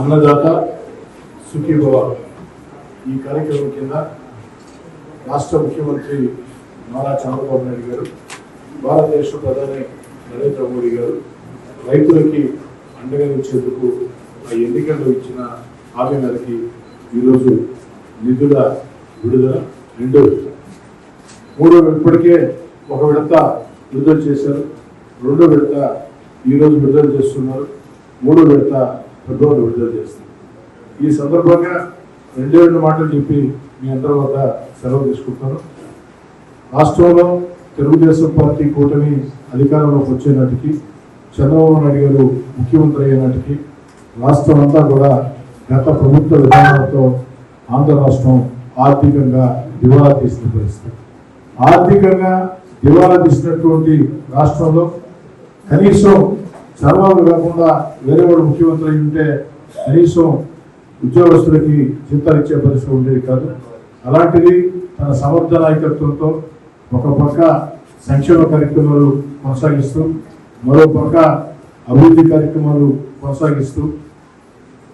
అన్నదాత సుఖీభవ. ఈ కార్యక్రమం కింద రాష్ట్ర ముఖ్యమంత్రి నారా చంద్రబాబు నాయుడు గారు భారతదేశ ప్రధాని నరేంద్ర మోడీ గారు రైతులకి అండగా నిలిచేందుకు ఆ ఎన్నికల్లో ఇచ్చిన హామీ మేరకి ఈరోజు నిధుల విడుదల రెండో విడత. మూడో ఇప్పటికే ఒక విడత విడుదల చేశారు. రెండో విడత ఈరోజు విడుదల చేస్తున్నారు. మూడో విడత ఫిబ్రవరి విడుదల చేస్తుంది. ఈ సందర్భంగా రెండే రెండు మాటలు చెప్పి మీ అందరి వద్ద సెలవు తీసుకుంటాను రాష్ట్రంలో తెలుగుదేశం పార్టీ కూటమి అధికారంలోకి వచ్చే నాటికి చంద్రబాబు నాయుడు గారు ముఖ్యమంత్రి అయ్యే నాటికి రాష్ట్రం అంతా కూడా గత ప్రభుత్వ విధానాలతో ఆంధ్ర రాష్ట్రం ఆర్థికంగా దివాలా తీసిన పరిస్థితి. ఆర్థికంగా దివాలా తీసినటువంటి రాష్ట్రంలో కనీసం చంద్రబాబు కాకుండా వేరే వాడు ముఖ్యమంత్రి అయి ఉంటే కనీసం ఉద్యోగస్తులకి జీతాలు ఇచ్చే పరిస్థితి ఉండేది కాదు. అలాంటిది తన సమర్థ నాయకత్వంతో ఒక పక్క సంక్షేమ కార్యక్రమాలు కొనసాగిస్తూ మరో పక్క అభివృద్ధి కార్యక్రమాలు కొనసాగిస్తూ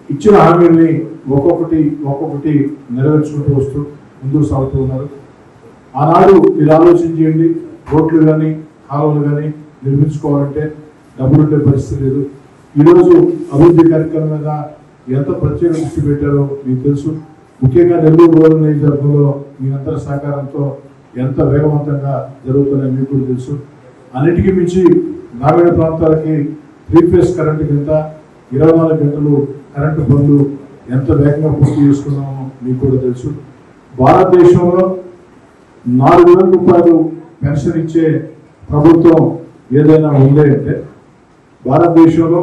ఇచ్చిన హామీల్ని ఒక్కొక్కటి ఒక్కొక్కటి నెరవేర్చుకుంటూ వస్తూ ముందుకు సాగుతూ ఉన్నారు. ఆనాడు మీరు ఆలోచన చేయండి రోడ్లు కానీ కాలువలు కానీ నిర్మించుకోవాలంటే డబ్బులు ఉండే పరిస్థితి లేదు. ఈరోజు అభివృద్ధి కార్యక్రమం మీద ఎంత ప్రత్యేక దృష్టి పెట్టారో మీకు తెలుసు. ముఖ్యంగా నెల్లూరు రూరల్ నియోజకవర్గంలో మీ అందరి సహకారంతో ఎంత వేగవంతంగా జరుగుతున్నాయో మీకు కూడా తెలుసు. అన్నిటికీ మించి గ్రామీణ ప్రాంతాలకి త్రీ ఫేస్ కరెంటు కింద ఇరవై నాలుగు గంటలు కరెంటు పనులు ఎంత వేగంగా పూర్తి చేసుకున్నామో మీకు కూడా తెలుసు. భారతదేశంలో నాలుగు వేల రూపాయలు పెన్షన్ ఇచ్చే ప్రభుత్వం ఏదైనా ఉందే అంటే భారతదేశంలో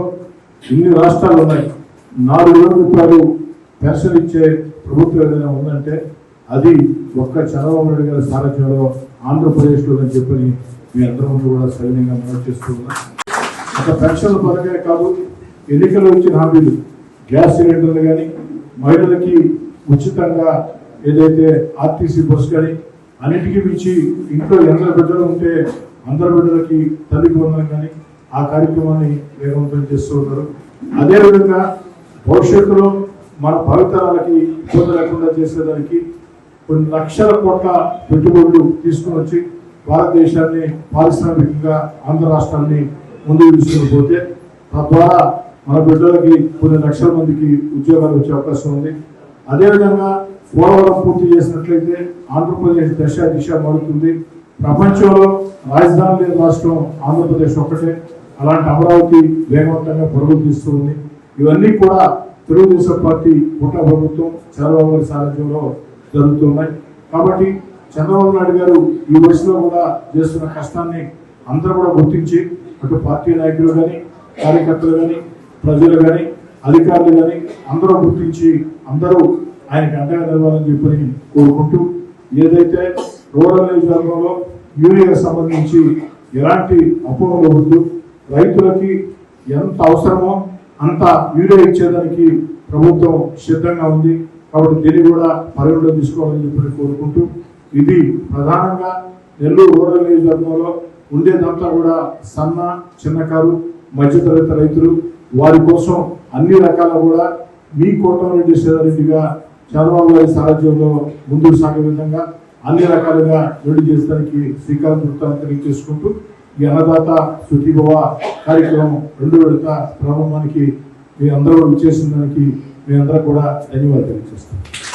ఇన్ని రాష్ట్రాలు ఉన్నాయి. నాలుగు వేల రూపాయలు పెన్షన్ ఇచ్చే ప్రభుత్వం ఏదైనా ఉందంటే అది ఒక్క చంద్రబాబు నాయుడు గారి సారథ్యంలో ఆంధ్రప్రదేశ్లో అని చెప్పని మీ అందరం కూడా సవినయంగా మనవి చేస్తూ ఉన్నా. ఒక పెన్షన్ పథకమే కాదు ఎన్నికల్లో ఇచ్చిన హామీలు గ్యాస్ సిలిండర్లు కానీ మహిళలకి ఉచితంగా ఏదైతే ఆర్టీసీ బస్ కానీ అన్నిటికీ మించి ఇంట్లో ఎందరు బిడ్డలు ఉంటే అందరి బిడ్డలకి తల్లి వందనం కానీ ఆ కార్యక్రమాన్ని వేగవంతం చేస్తూ ఉంటారు. అదేవిధంగా భవిష్యత్తులో మన భవితరాలకి ఇబ్బంది లేకుండా చేసేదానికి కొన్ని లక్షల కోట్ల పెట్టుబడులు తీసుకుని వచ్చి భారతదేశాన్ని పారిశ్రామికంగా ఆంధ్ర రాష్ట్రాన్ని ముందుకు తీసుకుని పోతే తద్వారా మన బిడ్డలకి కొన్ని లక్షల మందికి ఉద్యోగాలు వచ్చే అవకాశం ఉంది. అదేవిధంగా పోలవరం పూర్తి చేసినట్లయితే ఆంధ్రప్రదేశ్ దశ దిశ మారుతుంది. ప్రపంచంలో రాజధాని లేని రాష్ట్రం ఆంధ్రప్రదేశ్ ఒక్కటే. అలాంటి అమరావతి వేగవంతంగా పరుగులు తీస్తుంది. ఇవన్నీ కూడా తెలుగుదేశం పార్టీ కుట్ర ప్రభుత్వం చంద్రబాబు గారి సారథ్యంలో జరుగుతున్నాయి. కాబట్టి చంద్రబాబు నాయుడు గారు ఈ వయసులో కూడా చేస్తున్న కష్టాన్ని అందరూ కూడా గుర్తించి అటు పార్టీ నాయకులు కానీ కార్యకర్తలు కానీ ప్రజలు కానీ అధికారులు కానీ అందరూ గుర్తించి అందరూ ఆయనకు అండగా నిలవాలని చెప్పని కోరుకుంటూ ఏదైతే రూరల్ నియోజకవర్గంలో యూరియాకి సంబంధించి ఎలాంటి అపోహలు వద్దు రైతులకి ఎంత అవసరమో అంత యూరియా ఇచ్చేదానికి ప్రభుత్వం సిద్ధంగా ఉంది. కాబట్టి దీన్ని కూడా పరిగణలో తీసుకోవాలని చెప్పి కోరుకుంటూ ఇది ప్రధానంగా నెల్లూరు రూరల్ నియోజకవర్గంలో ఉండేదంతా కూడా సన్న చిన్నకారు మధ్యతరగతి రైతులు. వారి కోసం అన్ని రకాల కూడా మీ కోటమిరెడ్డి సేదారెడ్డిగా చంద్రబాబు గారి సారథ్యంలో ముందుకు సాగే విధంగా అన్ని రకాలుగా రెడీ చేసడానికి శ్రీకారం చుట్టాలని చేసుకుంటూ ఈ అన్నదాత సుఖీభవ కార్యక్రమం రెండు విడత ప్రారంభానికి మీ అందరూ విచ్చేసిన దానికి మీ అందరూ కూడా ధన్యవాదాలు తెలియజేస్తాను